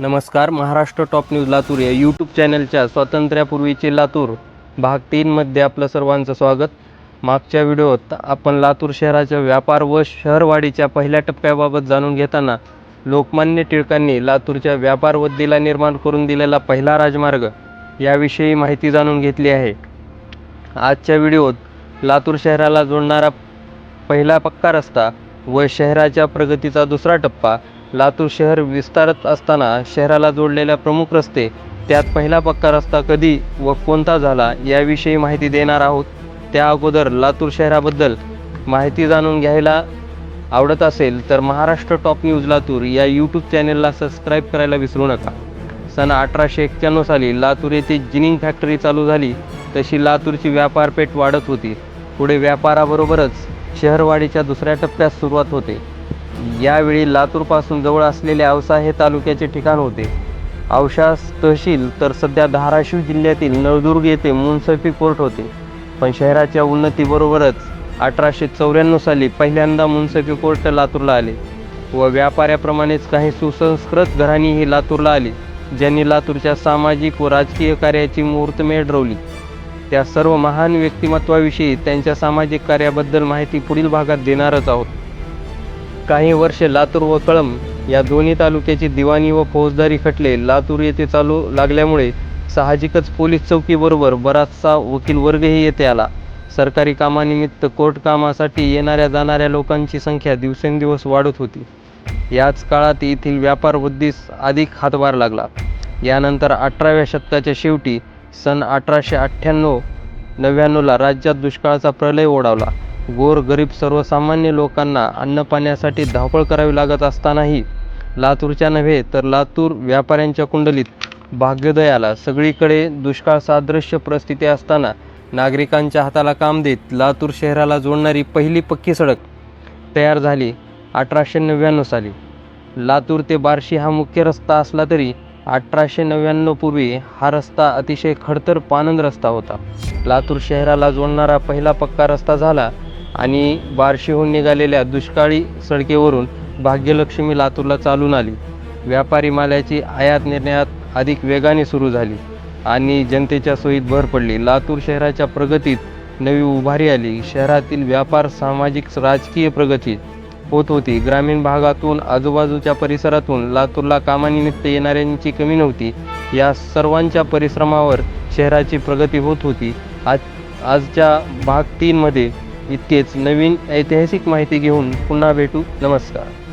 नमस्कार Maharashtra top news Latur या YouTube चॅनलच्या स्वातंत्र्यापूर्वीचे लातूर भाग तीनमध्ये आपलं सर्वांचं स्वागत. मागच्या व्हिडिओत आपण लातूर शहराच्या व्यापार व शहरवाढीच्या पहिल्या टप्प्याबाबत जाणून घेताना लोकमान्य टिळकांनी लातूरच्या व्यापार वद्दीला निर्माण करून दिलेला पहिला राजमार्ग याविषयी माहिती जाणून घेतली आहे. आजच्या व्हिडिओत लातूर शहराला जोडणारा पहिला पक्का रस्ता व शहराच्या प्रगतीचा दुसरा टप्पा लातूर शहर विस्तारत असताना शहराला जोडलेल्या प्रमुख रस्ते त्यात पहिला पक्का रस्ता कधी व कोणता झाला याविषयी माहिती देणार आहोत. त्या अगोदर लातूर शहराबद्दल माहिती जाणून घ्यायला आवडत असेल तर महाराष्ट्र टॉप न्यूज लातूर या यूट्यूब चॅनेलला सबस्क्राईब करायला विसरू नका. सन अठराशे एक्क्याण्णव साली लातूर येथे जिनिंग फॅक्टरी चालू झाली तशी लातूरची व्यापारपेठ वाढत होती. पुढे व्यापाराबरोबरच शहरवाढीच्या दुसऱ्या टप्प्यात सुरुवात होते. यावेळी लातूरपासून जवळ असलेले औसा हे तालुक्याचे ठिकाण होते. औसा तहसील तर सध्या धाराशिव जिल्ह्यातील नळदुर्ग येथे मुन्सफी कोर्ट होते. पण शहराच्या उन्नतीबरोबरच अठराशे चौऱ्याण्णव साली पहिल्यांदा मुन्सफी कोर्ट लातूरला आले व व्यापाऱ्याप्रमाणेच काही सुसंस्कृत घराणीही लातूरला आली ज्यांनी लातूरच्या सामाजिक व राजकीय कार्याची मुहूर्तमेढ रोवली. त्या सर्व महान व्यक्तिमत्वाविषयी त्यांच्या सामाजिक कार्याबद्दल माहिती पुढील भागात देणारच आहोत. काही वर्षे लातूर व कळंब या दोन्ही तालुक्याची दिवाणी व फौजदारी खटले लातूर येथे चालू लागल्यामुळे साहजिकच पोलीस चौकीबरोबर बराचसा वकील वर्गही येथे आला. सरकारी कामानिमित्त कोर्ट कामासाठी येणाऱ्या जाणाऱ्या लोकांची संख्या दिवसेंदिवस वाढत होती. याच काळात येथील व्यापार वृद्धीस अधिक हातभार लागला. यानंतर अठराव्या शतकाच्या शेवटी सन अठराशे अठ्ठ्याण्णव नव्याण्णवला राज्यात दुष्काळाचा प्रलय ओढावला. गोरगरीब सर्वसामान्य लोकांना अन्नपाण्यासाठी धावपळ करावी लागत असतानाही लातूरच्या नव्हे तर लातूर व्यापाऱ्यांच्या कुंडलीत भाग्योदय आला सगळीकडे दुष्काळ सादृश्य परिस्थिती असताना नागरिकांच्या हाताला काम देत लातूर शहराला जोडणारी पहिली पक्की सडक तयार झाली. अठराशे नव्याण्णव साली लातूर ते बार्शी हा मुख्य रस्ता असला तरी अठराशे नव्याण्णव पूर्वी हा रस्ता अतिशय खडतर पानंद रस्ता होता. लातूर शहराला जोडणारा पहिला पक्का रस्ता झाला आणि बार्शीहून निघालेल्या दुष्काळी सडकेवरून भाग्यलक्ष्मी लातूरला चालून आली. व्यापारी मालाची आयात निर्यात अधिक वेगाने सुरू झाली आणि जनतेच्या सोयीत भर पडली. लातूर शहराच्या प्रगतीत नवी उभारी आली. शहरातील व्यापार सामाजिक राजकीय प्रगती होत होती. ग्रामीण भागातून आजूबाजूच्या परिसरातून लातूरला कामानिमित्त येणाऱ्यांची कमी नव्हती. या सर्वांच्या परिश्रमावर शहराची प्रगती होत होती. आज आजच्या भाग तीनमध्ये इतकेच नवीन ऐतिहासिक माहिती घेऊन पुन्हा भेटू. नमस्कार.